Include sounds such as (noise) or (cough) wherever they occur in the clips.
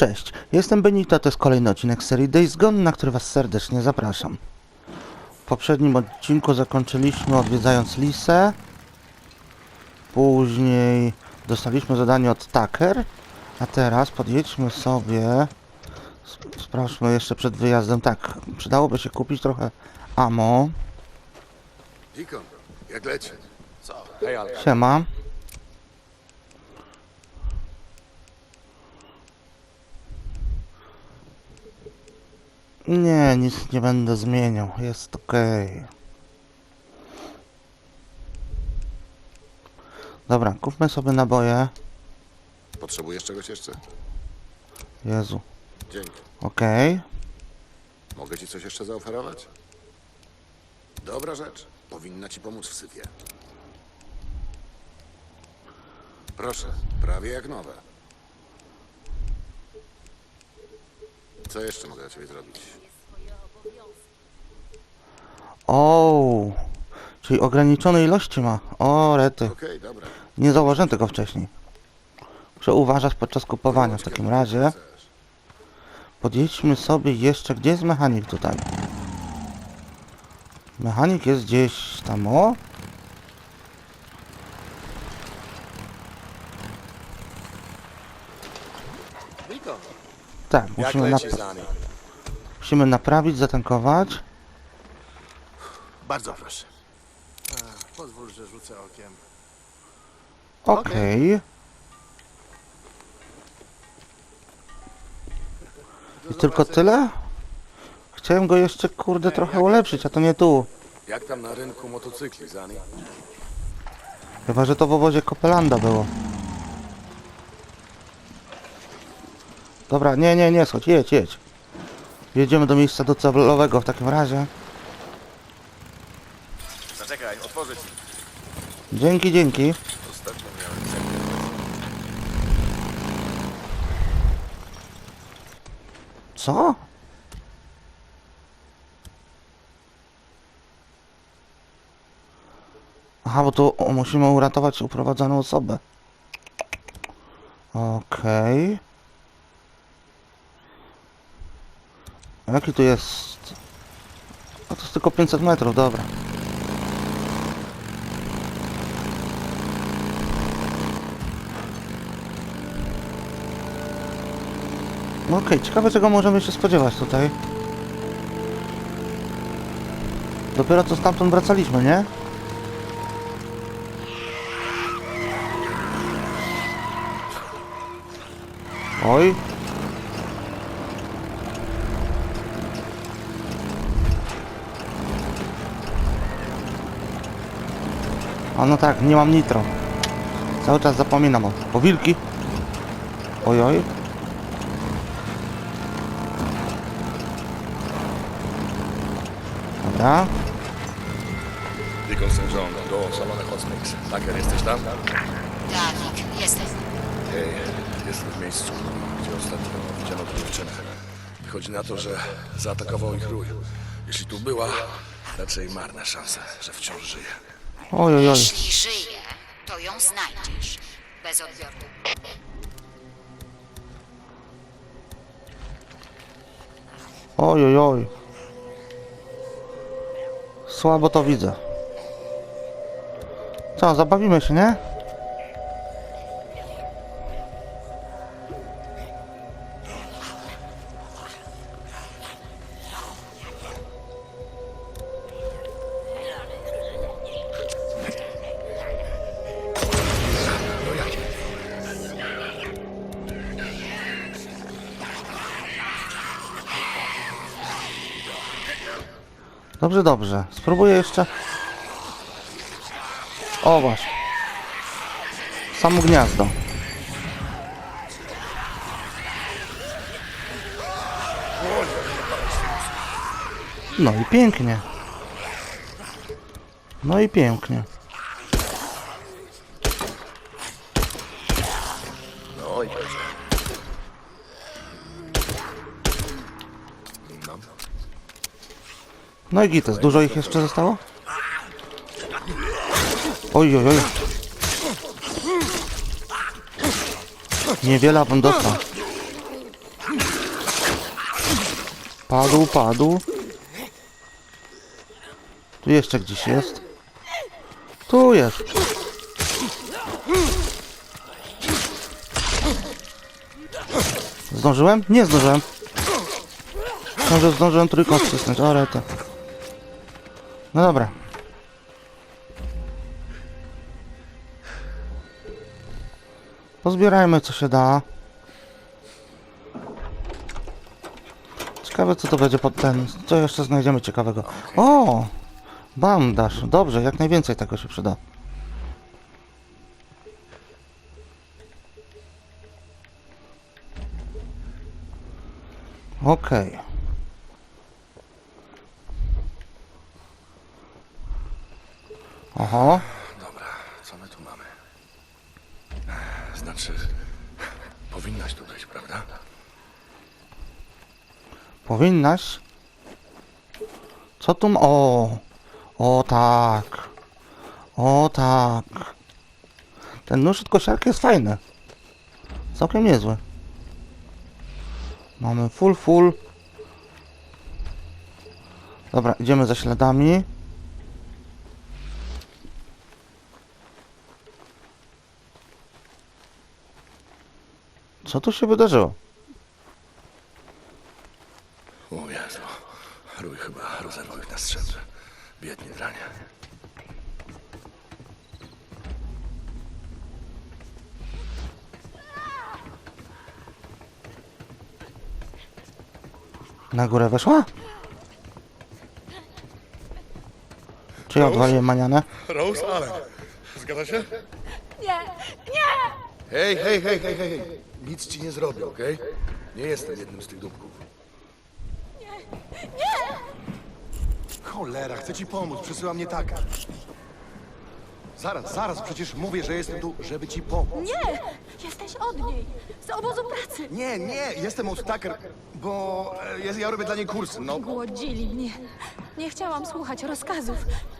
Cześć, jestem Benito, to jest kolejny odcinek serii Days Gone, na który Was serdecznie zapraszam. W poprzednim odcinku zakończyliśmy odwiedzając Lisę. Później dostaliśmy zadanie od Tucker. A teraz podjedźmy sobie... sp- Sprawdźmy jeszcze przed wyjazdem. Tak, przydałoby się kupić trochę ammo. Dikon, jak leci? Co? Hej. Siema. Nie, nic nie będę zmieniał. Jest okej. Dobra, kupmy sobie naboje. Potrzebujesz czegoś jeszcze? Jezu. Dzięki. Okej. Mogę ci coś jeszcze zaoferować? Dobra rzecz. Powinna ci pomóc w syfie. Proszę, prawie jak nowe. Co jeszcze mogę dla ciebie zrobić? O, czyli ograniczone ilości ma. O, rety. Okej, dobra. Nie zauważyłem tego wcześniej. Muszę uważać podczas kupowania w takim razie. chcesz. Podjedźmy sobie jeszcze, gdzie jest mechanik tutaj? Mechanik jest gdzieś tam, o? Tak, Jak musimy, nap leci Zani? musimy naprawić, zatankować. Bardzo proszę. pozwól, że rzucę okiem. Okej. I tylko tyle? Chciałem go jeszcze, kurde, trochę ulepszyć, a to nie tu. Jak tam na rynku motocykli, Zani? Chyba, że to w obozie Kopelanda było. Dobra, nie, nie, nie, schodź, jedź, jedź. Jedziemy do miejsca docelowego w takim razie. Zaczekaj, otworzę ci. Dzięki, dzięki. Ostatnio miałem Co? Aha, bo tu musimy uratować uprowadzoną osobę. Okej. A Jaki tu jest? A to jest tylko 500 metrów, dobra. No Okej, ciekawe czego możemy się spodziewać tutaj. Dopiero co stamtąd wracaliśmy, nie? Oj. A no tak, nie mam nitro. Cały czas zapominam o... O wilki! Oj, oj. Dobra. Dikon St. John, do Salona Cosmics. Tucker, jesteś tam? Dawid, jestem. Hej, jestem w miejscu, gdzie ostatnio widziano tę dziewczynę. Wychodzi na to, że zaatakował ich rój. Jeśli tu była, raczej marna szansa, że wciąż żyje. Oj, oj. Jeśli żyje, to ją znajdziesz. Bez odbioru. Oj, oj, oj. Słabo to widzę. Co, zabawimy się, nie? Dobrze, dobrze. Spróbuję jeszcze. O, właśnie. Samo gniazdo. No i pięknie. No i pięknie. No i gites, dużo ich jeszcze zostało? Oj, oj, oj. Niewiele bym dostał. Padł, padł. Tu jeszcze gdzieś jest. Tu jest. Zdążyłem? Nie zdążyłem. Może zdążyłem trójkąt wcisnąć, ale to... No dobra. Pozbierajmy co się da. Ciekawe co to będzie pod ten... Co jeszcze znajdziemy ciekawego? O! Bandaż. Dobrze, jak najwięcej tego się przyda. Okej. Oho. Dobra, co my tu mamy? Znaczy, powinnaś tu być, prawda? Powinnaś. Co tu... O! O tak. O tak. Ten nóż od kosiarki jest fajny. Całkiem niezły. Mamy full, full. Dobra, idziemy za śladami. Co tu się wydarzyło? O Jezu, Rój chyba rozerwał ich na strzępy. Biedni dranie. Na górę weszła? Czy ja odwaliłem manianę? Rose Allen, zgadza się? Nie, nie! Hej, hej, hej, hej, hej. Nic ci nie zrobię, okej? Nie jestem jednym z tych dupków. Cholera, chcę ci pomóc, przysyła mnie taka. Zaraz, zaraz, przecież mówię, że jestem tu, żeby ci pomóc. Nie! Jesteś od niej! Z obozu pracy! Nie, nie, jestem od Tucker, bo e, ja, ja robię dla niej kursy, no. Głodzili mnie. Nie chciałam słuchać rozkazów,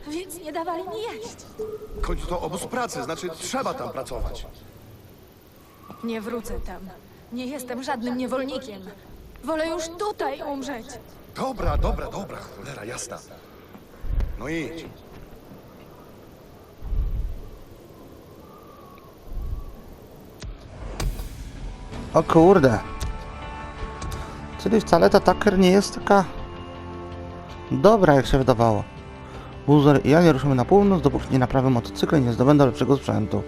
więc nie dawali mi jeść. W końcu to obóz pracy, znaczy trzeba tam pracować. Nie wrócę tam. Nie jestem żadnym niewolnikiem. Wolę już tutaj umrzeć. Dobra, dobra, dobra, cholera, jasna. No idź. O kurde. Czyli wcale ta Tucker nie jest taka dobra, jak się wydawało. Buzer i ja nie ruszymy na północ, dopóki nie naprawię motocykla i nie zdobędę lepszego sprzętu.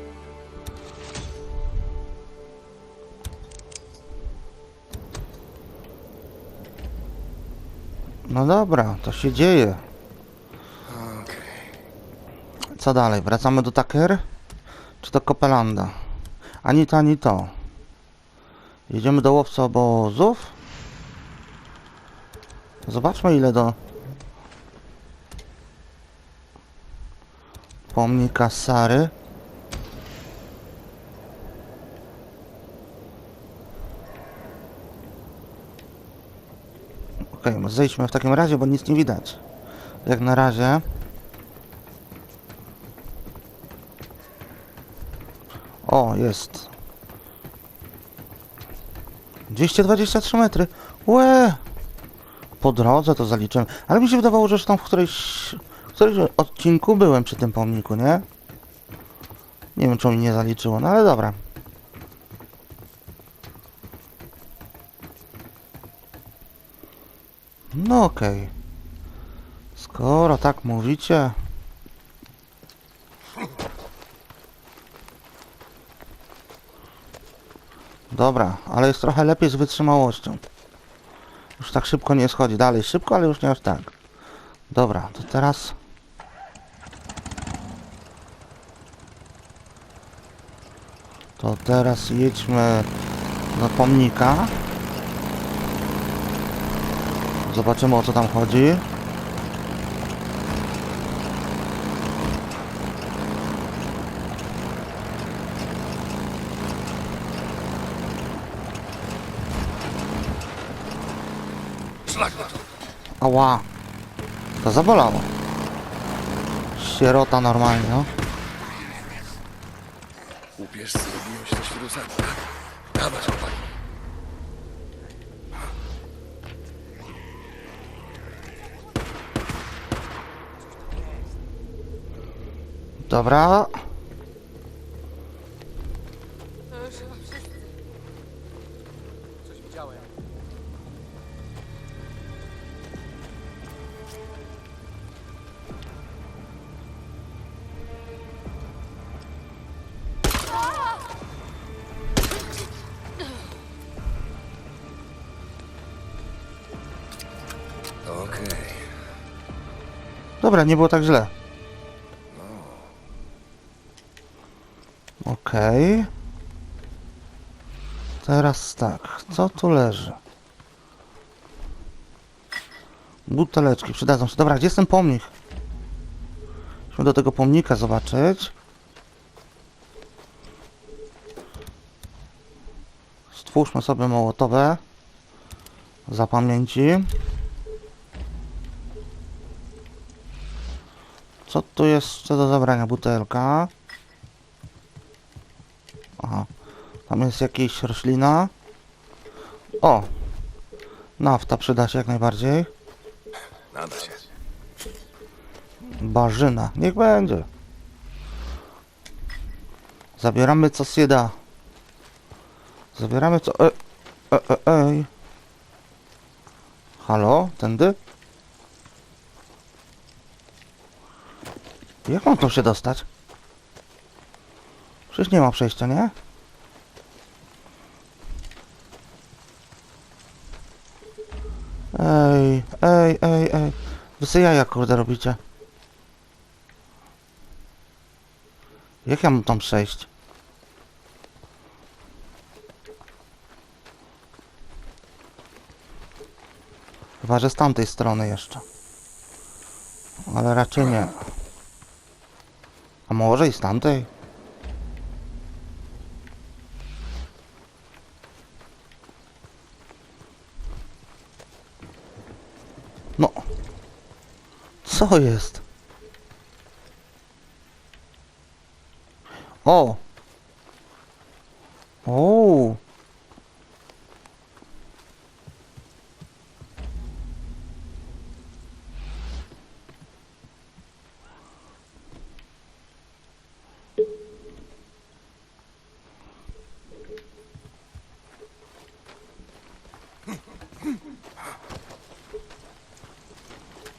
No dobra, to się dzieje. Co dalej? Wracamy do Tucker? Czy do Kopelanda? Ani to, ani to. Jedziemy do łowcy obozów. Zobaczmy ile do pomnika Sary. Okej, okay, zejdźmy w takim razie, bo nic nie widać. Jak na razie. O, jest. 223 metry. Łe! Po drodze to zaliczyłem. Ale mi się wydawało, że już tam w którejś, w którymś odcinku byłem przy tym pomniku, nie? Nie wiem, czy mi nie zaliczyło, no ale dobra. No okej. Skoro tak mówicie... Dobra, ale jest trochę lepiej z wytrzymałością. Już tak szybko nie schodzi. Dalej szybko, ale już nie aż tak. Dobra, to teraz... To teraz jedźmy do pomnika. Zobaczymy o co tam chodzi. Ała. To zabolało. Sierota normalnie, no. Upierzcy biją się ze świrusami, Dobra. Okej. Dobra, nie było tak źle. Okej. Teraz tak, co tu leży? Buteleczki przydadzą się. Dobra, gdzie jest ten pomnik? Musimy do tego pomnika zobaczyć. Stwórzmy sobie mołotowe. Za. Co tu jest co do zabrania? Butelka. Aha. Tam jest jakaś roślina. O! Nafta przyda się jak najbardziej. Nada się. Barzyna. Niech będzie. Zabieramy co się da. Zabieramy co... E, e, e, ej. Halo? Tędy? Jak mam tu się dostać? Przecież nie ma przejścia, nie? Ej, ej, ej, ej. Wy sobie jaja kurde robicie. Jak ja mam tam przejść? Chyba, że z tamtej strony jeszcze. Ale raczej nie. A może i z tamtej? No. Co jest? O! O!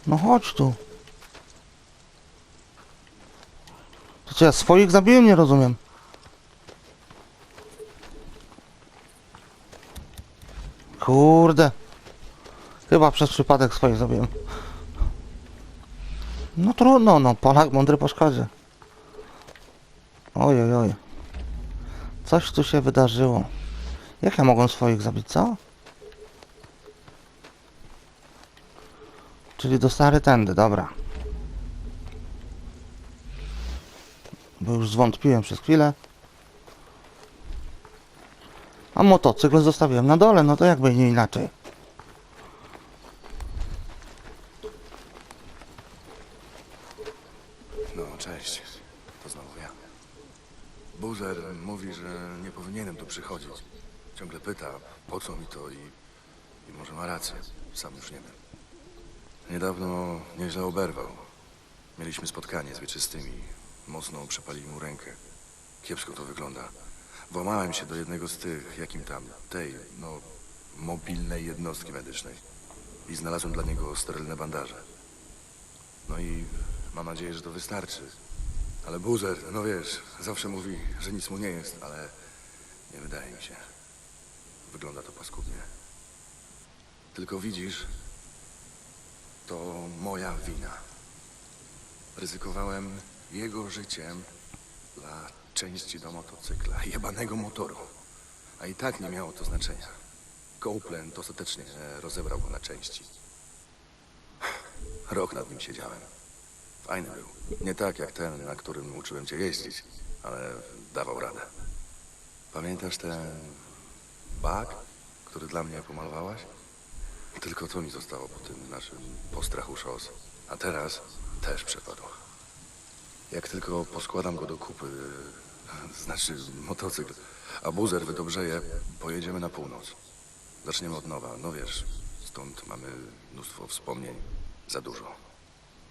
No chodź tu. Co ja swoich zabiłem? Nie rozumiem. Kurde. Chyba przez przypadek swoich zabiłem. No trudno, no. Polak mądry po szkodzie. Oj, oj, oj. Coś tu się wydarzyło. Jak ja mogłem swoich zabić, co? Czyli do stary tędy, dobra. Bo już zwątpiłem przez chwilę. A motocykl zostawiłem na dole, no to jakby nie inaczej. No, cześć. To znowu ja. Buzer mówi, że nie powinienem tu przychodzić. Ciągle pyta, po co mi to i, i może ma rację. Sam już nie wiem. Niedawno nieźle oberwał. Mieliśmy spotkanie z wieczystymi. Mocno przepalili mu rękę. Kiepsko to wygląda. Włamałem się do jednego z tych, jakim tam, tej, no, mobilnej jednostki medycznej. I znalazłem dla niego sterylne bandaże. No i mam nadzieję, że to wystarczy. Ale Buzer, no wiesz, zawsze mówi, że nic mu nie jest, ale nie wydaje mi się. Wygląda to paskudnie. Tylko widzisz, to moja wina. Ryzykowałem jego życiem dla części do motocykla, jebanego motoru. A i tak nie miało to znaczenia. Copeland ostatecznie rozebrał go na części. Rok nad nim siedziałem. Fajny był. Nie tak jak ten, na którym uczyłem cię jeździć, ale dawał radę. Pamiętasz ten bak, który dla mnie pomalowałaś? Tylko to mi zostało po tym naszym postrachu szos. A teraz też przepadł. Jak tylko poskładam go do kupy, znaczy motocykl, a buzer wydobrzeje, pojedziemy na północ. Zaczniemy od nowa. No wiesz, stąd mamy mnóstwo wspomnień. Za dużo.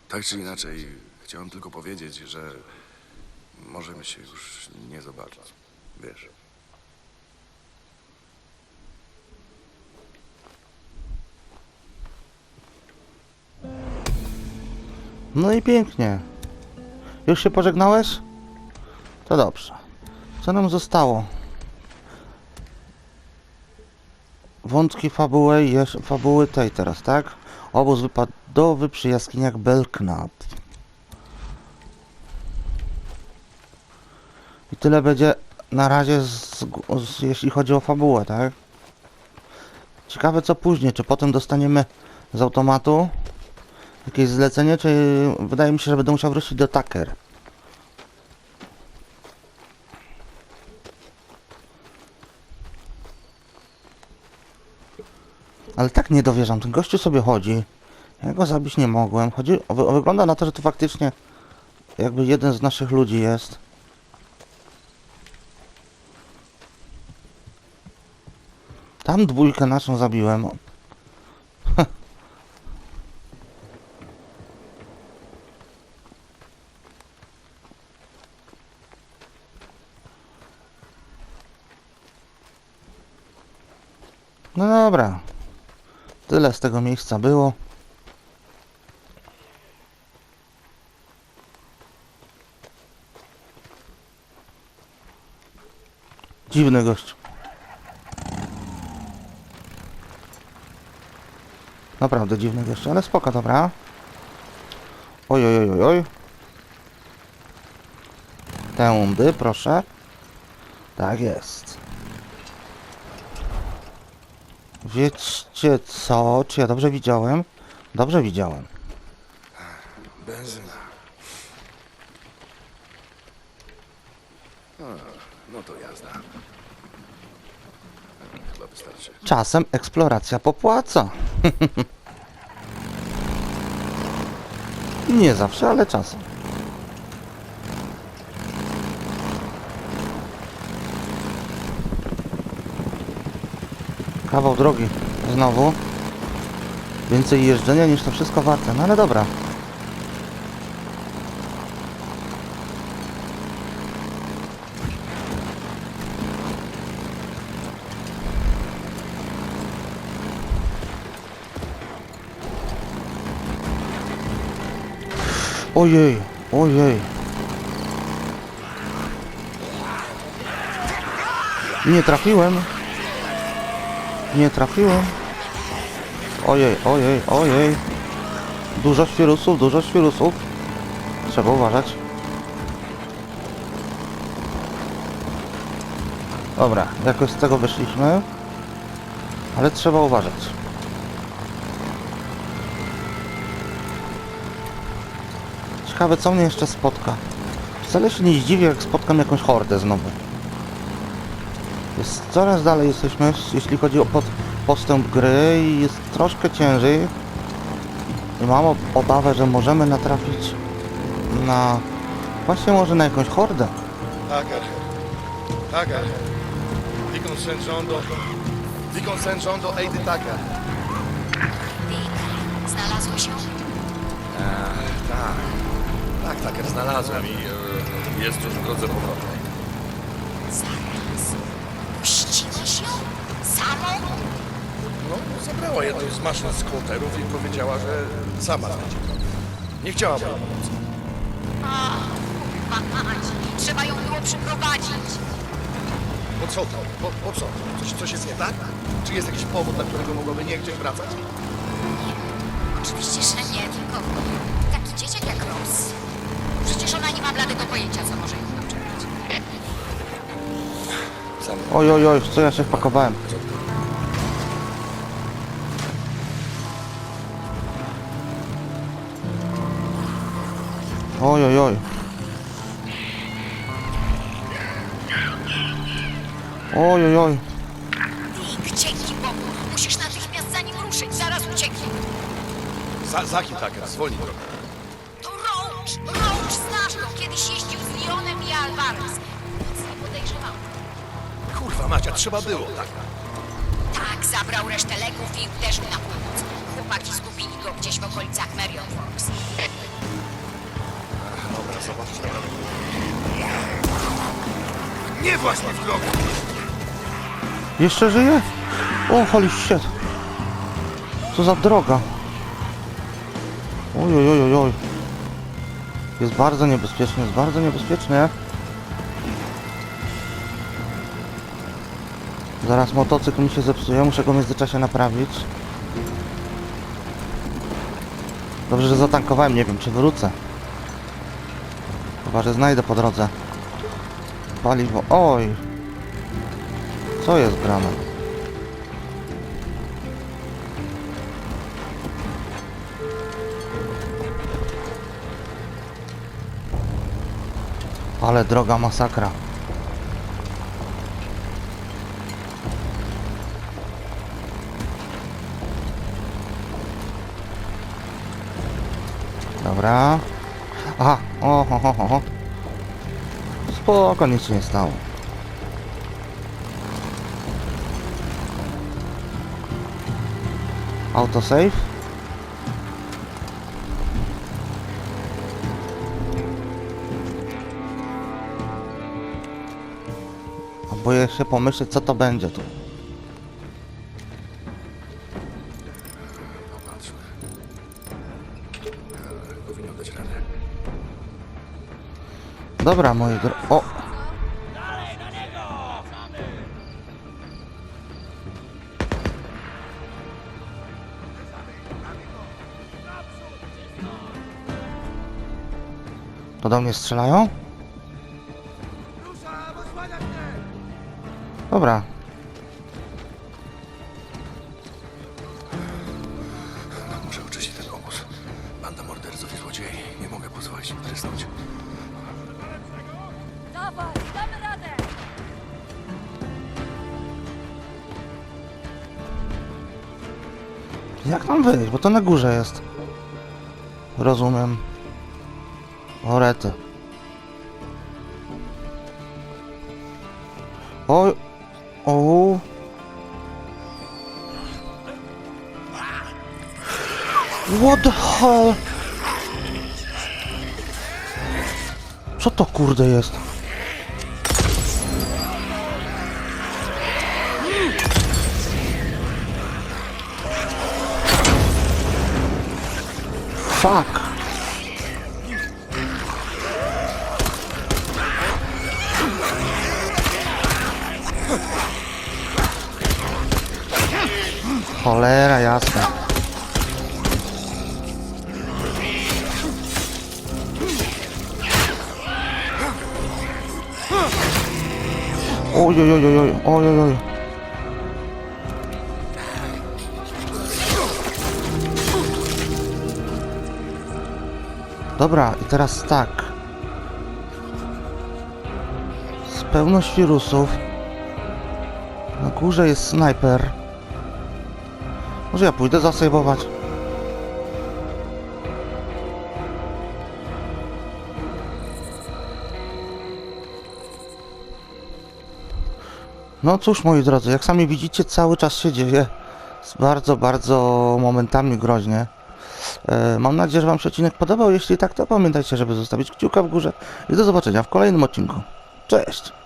Tak czy inaczej, chciałem tylko powiedzieć, że możemy się już nie zobaczyć. Wiesz. No i pięknie. Już się pożegnałeś? To dobrze. Co nam zostało? Wątki fabuły, fabuły tej teraz, tak? Obóz wypadowy przy jaskiniach Belknap. I tyle będzie na razie, z, z, jeśli chodzi o fabułę, tak? Ciekawe co później, czy potem dostaniemy z automatu jakieś zlecenie, czy wydaje mi się, że będę musiał wrócić do Tucker. Ale tak nie dowierzam, ten gościu sobie chodzi. Ja go zabić nie mogłem. Chodzi, wy, wygląda na to, że to faktycznie jakby jeden z naszych ludzi jest. Tam dwójkę naszą zabiłem. No dobra. Tyle z tego miejsca było. Dziwny gość. Naprawdę dziwny gość, ale spoko, dobra. Oj, oj, oj, oj. Tędy, proszę. Tak jest. Wiecie co? Czy ja dobrze widziałem? Dobrze widziałem. Benzyna. A, no to jazda. Chyba wystarczy. Czasem eksploracja popłaca. (laughs) Nie zawsze, ale czasem. Kawał drogi. Znowu. Więcej jeżdżenia niż to wszystko warte. No ale dobra. Ojej, ojej. Nie trafiłem. Nie trafiłem. Ojej, ojej, ojej. Dużo świrusów, dużo świrusów. Trzeba uważać. Dobra, jakoś z tego wyszliśmy. Ale trzeba uważać. Ciekawe, co mnie jeszcze spotka. Wcale się nie zdziwię, jak spotkam jakąś hordę znowu. Jest coraz dalej jesteśmy, jeśli chodzi o pod, postęp gry i jest troszkę ciężej. I mam ob- obawę, że możemy natrafić na... Właśnie może na jakąś hordę. Tucker. Tucker. Deacon St. John do... Deacon St. John do Aidy Tucker. Dick, znalazłeś ją? Tak. Tak, Tucker, znalazłem i e, jest już w drodze powrotnej. Zabrała jedną z maszyn skłoterów i powiedziała, że sama znajdzie drogę. Nie chciała mojej pomocy. Mać, trzeba ją było przyprowadzić. Po co to? Po, po co? Coś, coś jest nie tak? Czy jest jakiś powód, dla którego mogłaby nie chcieć wracać? Oczywiście, że nie, tylko taki dzieciak jak Rose. Przecież ona nie ma bladego pojęcia, co może ją tam czekać. Oj, oj, oj, w co ja się wpakowałem? Oj, oj, oj. Oj, oj, dzięki Bogu, musisz natychmiast za nim ruszyć, zaraz ucieknie. Za, za kim Tucker? Zwolnij trochę. To Roach! Roach znasz go, kiedyś jeździł z Leonem i Alvarez. Nic nie podejrzewał. Kurwa Macia, trzeba było, tak. Tak, zabrał resztę leków i uderzył na północ. Chłopaki zgubili go gdzieś w okolicach Marion Forks. Nie właśnie w drogę! Jeszcze żyje? O, holy shit. Co za droga. Oj, oj, oj, oj. Jest bardzo niebezpiecznie, jest bardzo niebezpiecznie. Zaraz motocykl mi się zepsuje, muszę go w międzyczasie naprawić. Dobrze, że zatankowałem, nie wiem czy wrócę. Chyba, że znajdę po drodze. Paliwo, oj. Co jest grane? Ale droga masakra. Dobra. Aha, oho, ho, ho, ho. Spoko, nic się nie stało. Autosave. Boję się pomyśleć, co to będzie tu. Dobra, moi drodzy. O! To do mnie strzelają? Dobra. Bo to na górze jest. Rozumiem. Orety. Oj. O. What the hell? Co to kurde jest? Fuck. Cholera jasna. Oj, oj, oj, oj, oj, oj, oj, Dobra, i teraz tak. Z pełno wirusów. Na górze jest snajper. Może ja pójdę zasejwować. No cóż, moi drodzy, jak sami widzicie, cały czas się dzieje. Jest bardzo, bardzo momentami groźnie. E, Mam nadzieję, że Wam się odcinek podobał. Jeśli tak, to pamiętajcie, żeby zostawić kciuka w górze i do zobaczenia w kolejnym odcinku. Cześć!